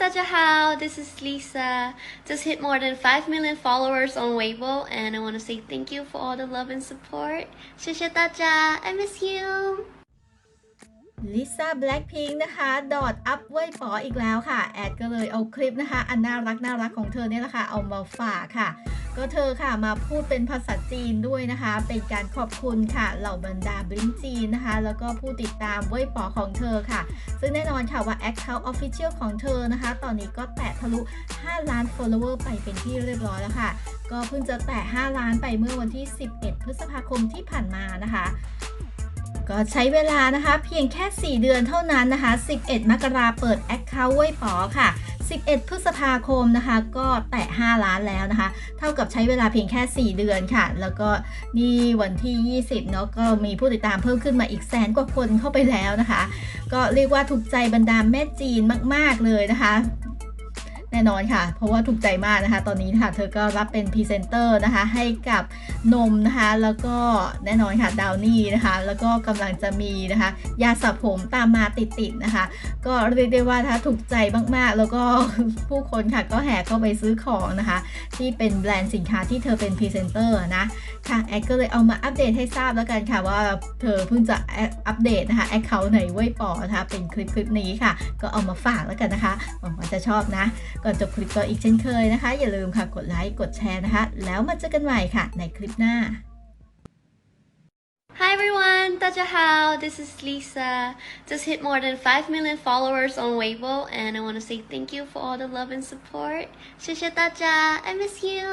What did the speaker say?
大家好 this is Lisa just hit more than 5 million followers on Weibo and I want to say thank you for all the love and support 谢谢大家 I miss you ลิซ่าแบล็ p พิงนะคะ ดอทอัพไว้ปออีกแล้วค่ะ แอดก็เลยเอาคลิปนะคะ อันน่ารักน่ารักของเธอเนี่ยแหละค่ะ เอามาฝากค่ะ ก็เธอค่ะมาพูดเป็นภาษาจีนด้วยนะคะ เป็นการขอบคุณค่ะเหล่าบรรดาบลิ้งจีนนะคะ แล้วก็ผู้ติดตามไว้ปอของเธอค่ะ ซึ่งแน่นอนค่ะว่า Account Official ของเธอนะคะ ตอนนี้ก็แตะทะลุ 5 ล้าน follower ไปเป็นที่เรียบร้อยแล้วค่ะ ก็เพิ่งจะแตะ 5 ล้านไปเมื่อวันที่ 11 พฤษภาคมที่ผ่านมานะคะก็ใช้เวลานะคะเพียงแค่ 4 เดือนเท่านั้นนะคะ 11 มกราเปิด Account ไว้ป๋อค่ะ 11 พฤษภาคมนะคะ ก็แตะ 5 ล้านแล้วนะคะ เท่ากับใช้เวลาเพียงแค่ 4 เดือนค่ะ แล้วก็นี่วันที่ 20 เนาะก็มีผู้ติดตามเพิ่มขึ้นมาอีกแสนกว่าคนเข้าไปแล้วนะคะ ก็เรียกว่าถูกใจบรรดาแม่จีนมาก ๆ เลยนะคะ แน่นอนค่ะ เพราะว่าถูกใจมากนะคะ ตอนนี้ค่ะ เธอก็รับเป็นพรีเซนเตอร์นะคะ ให้กับนมนะคะ แล้วก็แน่นอนค่ะดาวนี่นะคะ แล้วก็กำลังจะมีนะคะ ยาสระผมตามมาติดๆนะคะ ก็เรียกได้ว่าถ้าถูกใจมากๆ แล้วก็ผู้คนค่ะก็แห่เข้าไปซื้อของนะคะ ที่เป็นแบรนด์สินค้าที่เธอเป็นพรีเซนเตอร์นะค่ะแอดก็เลยเอามาอัปเดตให้ทราบแล้วกันค่ะว่าเธอเพิ่งจะอัปเดตนะคะแอคเคาท์ไหนไว้ปอนะคะเป็นคลิปคลิปนี้ค่ะ ก็เอามาฝากแล้วกันนะคะหวังว่าจะชอบนะก่อนจบคลิปก็อีกเช่นเคยนะคะ อย่าลืมค่ะกดไลค์กดแชร์นะคะ แล้วมาเจอกันใหม่ค่ะในคลิปหน้า Hi everyone 大家好 this is Lisa just hit more than 5 million followers on Weibo and I want to say thank you for all the love and support 谢谢大家 I miss you